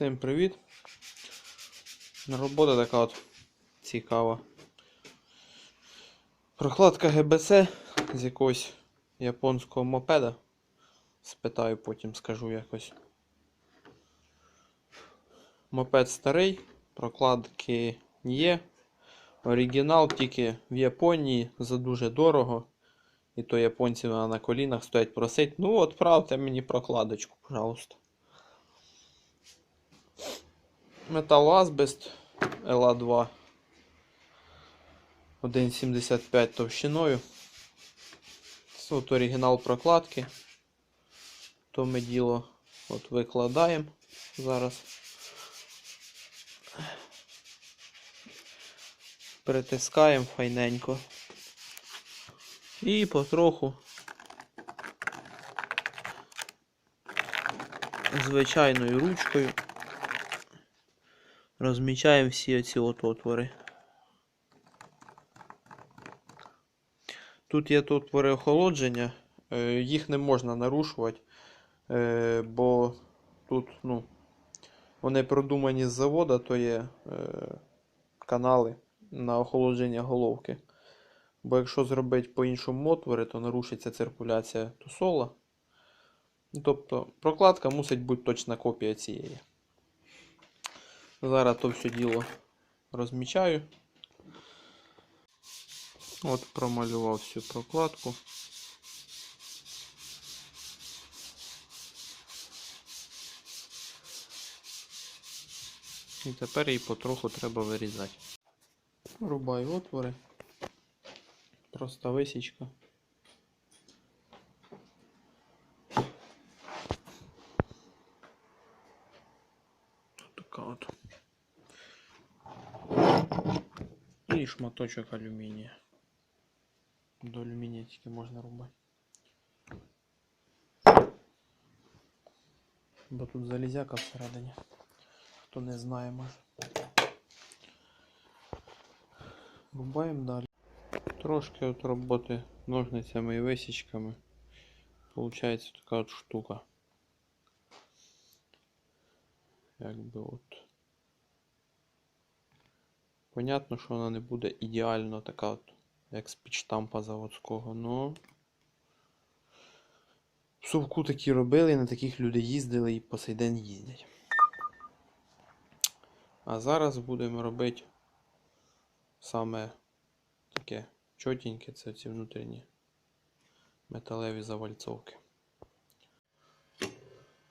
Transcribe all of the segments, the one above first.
Всім привіт. Робота така от цікава. Прокладка ГБЦ з якогось японського мопеда. Спитаю, потім скажу якось. Мопед старий, прокладки є. Оригінал тільки в Японії за дуже дорого. І то японці на колінах стоять просить. Ну, от правте мені прокладочку, пожалуйста. Металоазбест ЛА2 1,75 товщиною. От оригінал прокладки. То ми діло от викладаємо зараз. Притискаємо файненько. І потроху звичайною ручкою розмічаємо всі оці от отвори. Тут є отвори охолодження, е, їх не можна нарушувати, е, бо тут ну, вони продумані з завода, то є е, канали на охолодження головки. Бо якщо зробити по-іншому отвори, то нарушиться циркуляція тусола. Тобто прокладка мусить бути точна копія цієї. Зараз то все діло розмічаю. От промалював всю прокладку. І тепер її потроху треба вирізати. Рубаю отвори. Просто висічка. І шматочок алюмінія. До алюмінія тільки можна рубати. Бо тут залізяка всередині. Хто не знає, може. Рубаємо далі. Трошки от роботи ножницями і висічками. Получається така от штука. Якби от. Понятно, що вона не буде ідеально така от, як з підштампа заводського, но в совку такі робили, на таких люди їздили і по сей день їздять. А зараз будемо робити саме таке чотеньке, це ці внутрішні металеві завальцовки.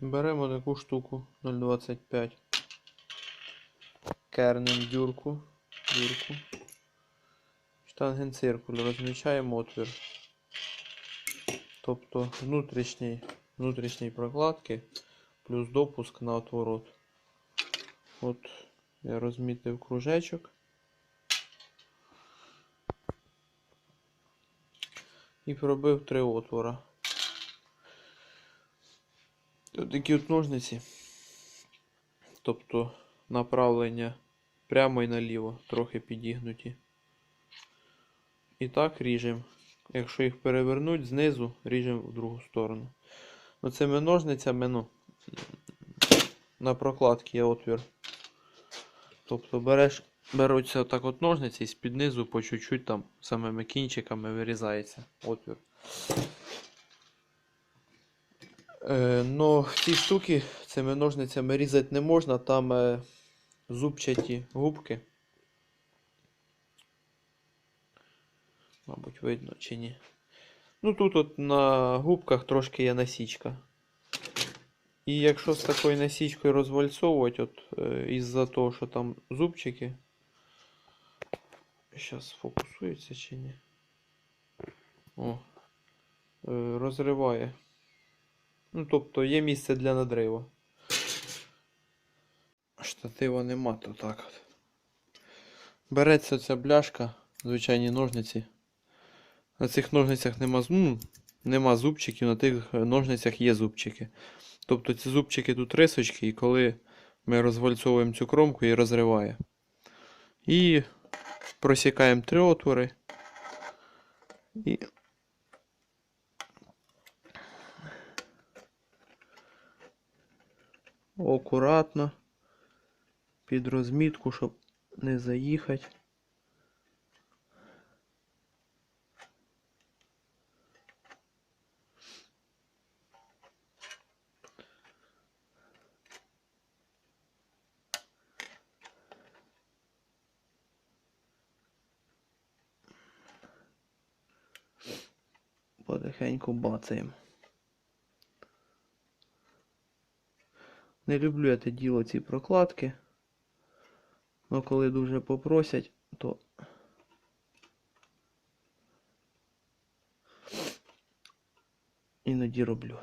Беремо таку штуку 0,25. Кернем дюрку, дюрку. Штангенциркуль розмічаємо отвір. Тобто внутрішній, внутрішній прокладки плюс допуск на отворот. От я розмітив кружечок. І пробив три отвора. Тут такі от ножниці. Тобто направлення прямо і наліво, трохи підігнуті. І так ріжемо. Якщо їх перевернуть знизу, ріжемо в другу сторону. Оцими ножницями, ну, на прокладці є отвір. Тобто береш, беруться отак от ножниці і з-під низу по чуть-чуть там самими кінчиками вирізається отвір. Е, но ці штуки цими ножницями різати не можна, там е, зубчаті губки. Мабуть, видно чи ні. Ну тут от на губках трошки є насічка. І якщо з такою насічкою розвальцовувати, от е, із-за того, що там зубчики. Зараз фокусується чи ні. О, е, розриває. Ну, тобто є місце для надриву. Штатива нема, то так от. Береться ця бляшка, звичайні ножниці. На цих ножницях нема, ну, нема зубчиків, на тих ножницях є зубчики. Тобто ці зубчики тут рисочки, і коли ми розвальцовуємо цю кромку, її розриває. І просікаємо три отвори. І акуратно під розмітку, щоб не заїхати. Потихеньку бацаємо. Не люблю я те діло ці прокладки. Но коли дуже попросять, то іноді роблю.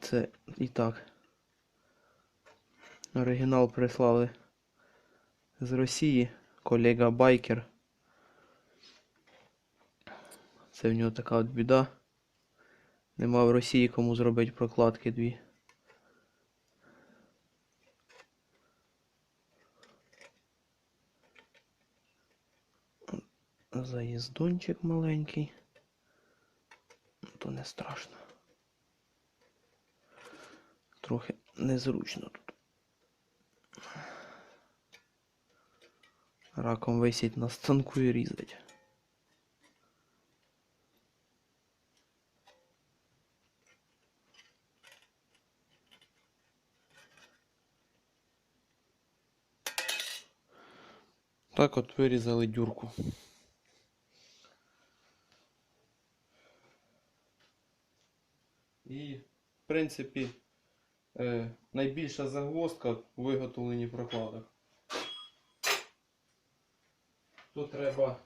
Це і так. Оригінал прислали з Росії, колега байкер. Це в нього така от біда. Нема в Росії кому зробити прокладки дві. Заїздончик маленький. То не страшно. Трохи незручно тут. Раком висіть на станку і різать. Так от вирізали дюрку. І, в принципі, е, найбільша загвоздка в виготовленні прокладок. Тут треба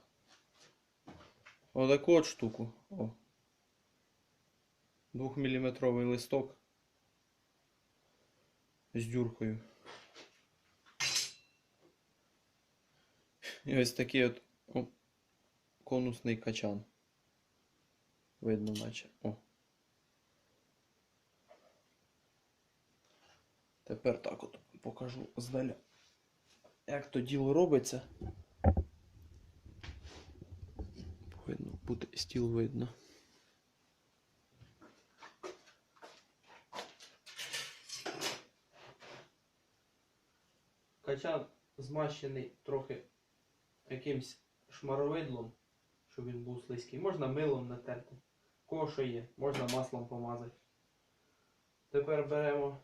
отаку от штуку. О. Двохміліметровий листок з дюркою. І ось такий от конусний качан. Видно, наче. О. Тепер так от покажу здаля. Як то діло робиться. Повинно бути стіл видно. Качан змащений трохи якимсь шмаровидлом, щоб він був слизький. Можна милом натерти. Кого що є, можна маслом помазати. Тепер беремо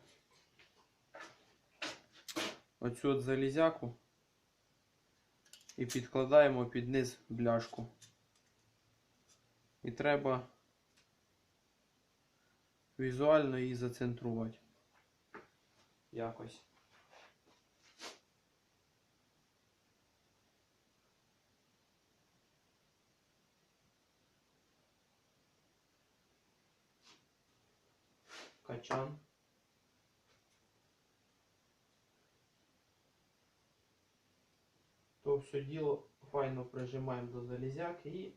оцю от залізяку і підкладаємо під низ бляшку. І треба візуально її зацентрувати. Якось. Качан. То все діло файно прижимаємо до залізяки і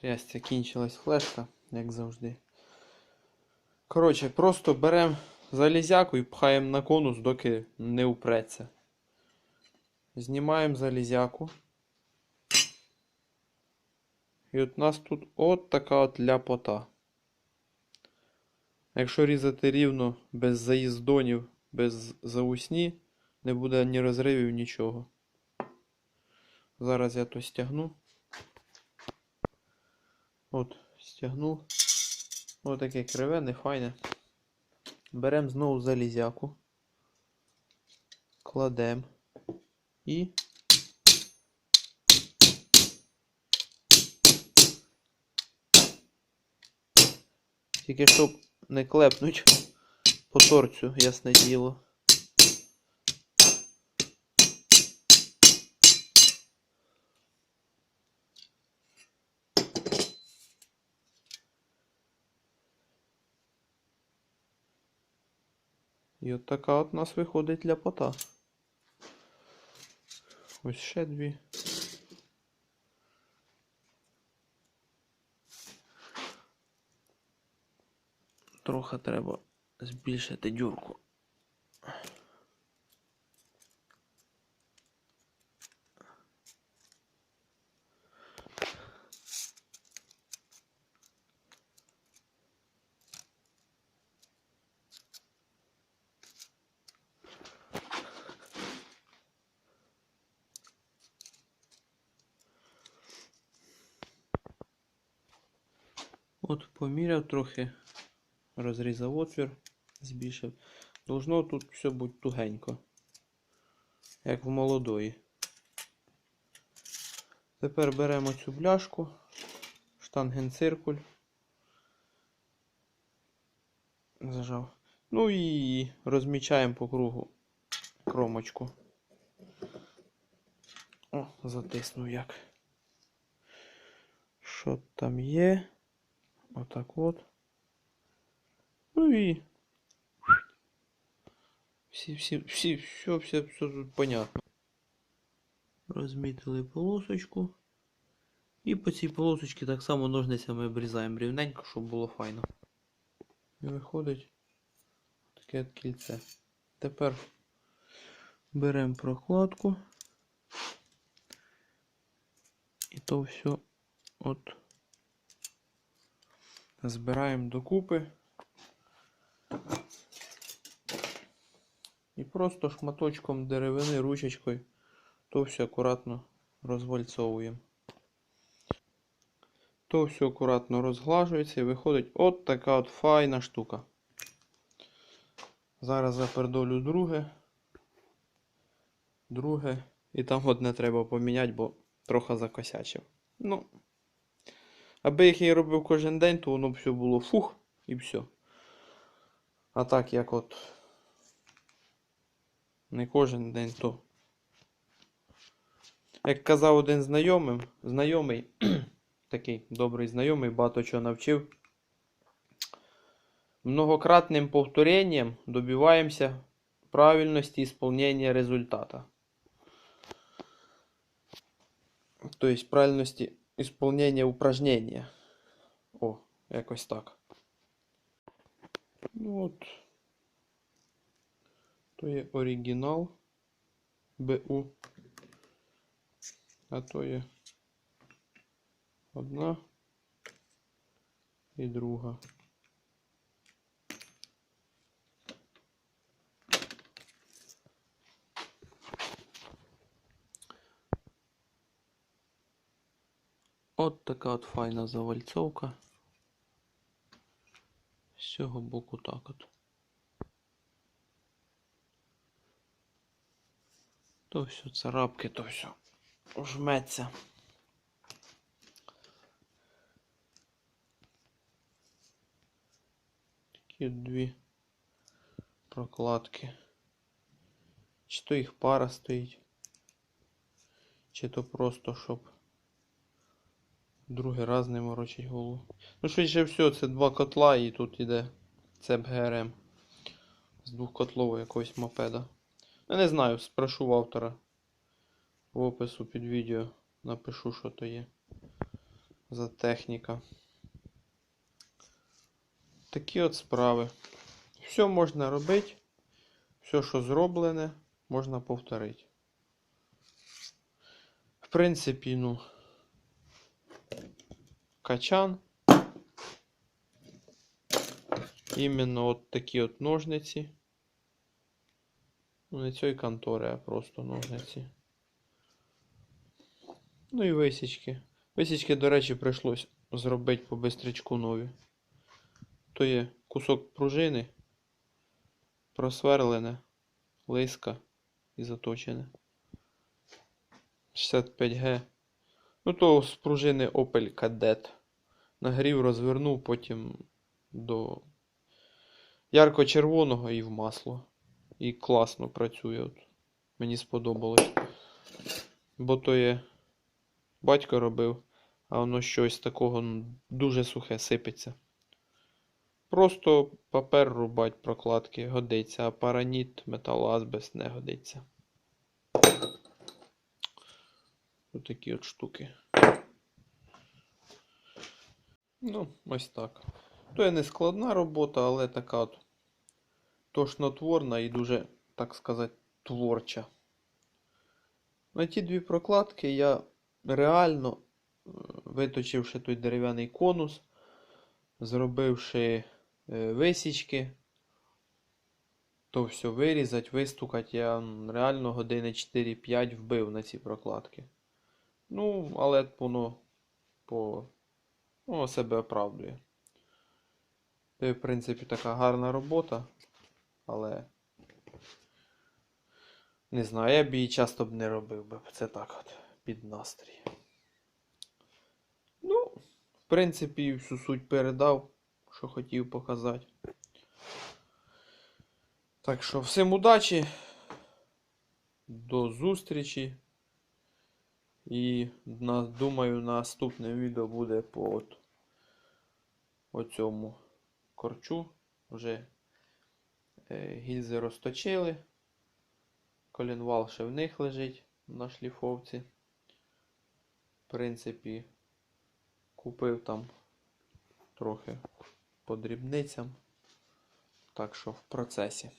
Трясця кінчилась флешка, як завжди. Коротше, просто беремо залізяку і пхаємо на конус, доки не упреться. Знімаємо залізяку. І от у нас тут от така от ляпота. Якщо різати рівно, без заїздонів, без заусні, не буде ні розривів, нічого. Зараз я то стягну. От, стягнув. Ось таке криве, не файне. Беремо знову залізяку. Кладемо. І. Тільки щоб не клепнуть по торцю, ясне діло. І от така от у нас виходить ляпота. Ось ще дві. Трохи треба збільшити дюрку. От поміряв трохи, розрізав отвір, збільшив. Должно тут все бути тугенько. Як в молодої. Тепер беремо цю бляшку, штангенциркуль. Зажав. Ну і розмічаємо по кругу кромочку. О, затиснув як. Що там є? Отак от. Ну і. Всі, всі, всі, все, все, все тут понятно. Розмітили полосочку. І по цій полосочці так само ножницями обрізаємо рівненько, щоб було файно. І виходить таке кільце. Тепер беремо прокладку. І то все от збираємо докупи. І просто шматочком деревини, ручечкою, то все акуратно розвальцовуємо. То все акуратно розглажується і виходить от така от файна штука. Зараз запердолю друге. Друге. І там одне треба поміняти, бо трохи закосячив. Ну. Аби їх я робив кожен день, то воно б все було фух і все. А так як от. Не кожен день то. Як казав один знайомий, знайомий, такий добрий знайомий, багато чого навчив. Многократним повторенням добиваемся правильности исполнения результата. То есть правильності исполнения упражнения. О, якось так. Ну от. То є оригінал БУ. А то є одна і друга. От така от файна завальцовка. Цього боку так от. То все царапки, то все жметься. Такі дві прокладки. Чи то їх пара стоїть, чи то просто щоб другий раз не морочить голову. Ну, швидше все, це два котла і тут іде цеп ГРМ. З двохкотлового якогось мопеда. Я не знаю, спрошу в автора. В опису під відео напишу, що то є за техніка. Такі от справи. Все можна робити. Все, що зроблене, можна повторити. В принципі, ну. Качан. Іменно от такі от ножниці. Ну, не цієї контори, а просто ножниці. Ну і висічки. Висічки, до речі, прийшлось зробити по бистрячку нові. То є кусок пружини, просверлене, лиска і заточене. 65Г. Ну, то з пружини Opel Kadett. Нагрів, розвернув, потім до ярко-червоного і в масло. І класно працює. От. Мені сподобалось. Бо то є батько робив, а воно щось такого дуже сухе сипеться. Просто папер рубать прокладки годиться, а параніт, металоазбест не годиться. Ось такі от штуки. Ну, ось так. То є не складна робота, але така от тошнотворна і дуже, так сказати, творча. На ті дві прокладки я реально, е, виточивши той дерев'яний конус, зробивши е, висічки, то все вирізати, вистукати, я реально години 4-5 вбив на ці прокладки. Ну, але воно по ну, себе оправдує. Це, в принципі, така гарна робота, але не знаю, я б її часто б не робив би. Це так от, під настрій. Ну, в принципі, всю суть передав, що хотів показати. Так що, всім удачі. До зустрічі. І думаю, наступне відео буде по от, оцьому корчу. Вже е, гільзи розточили. Колінвал ще в них лежить на шліфовці. В принципі, купив там трохи по дрібницям. Так що в процесі.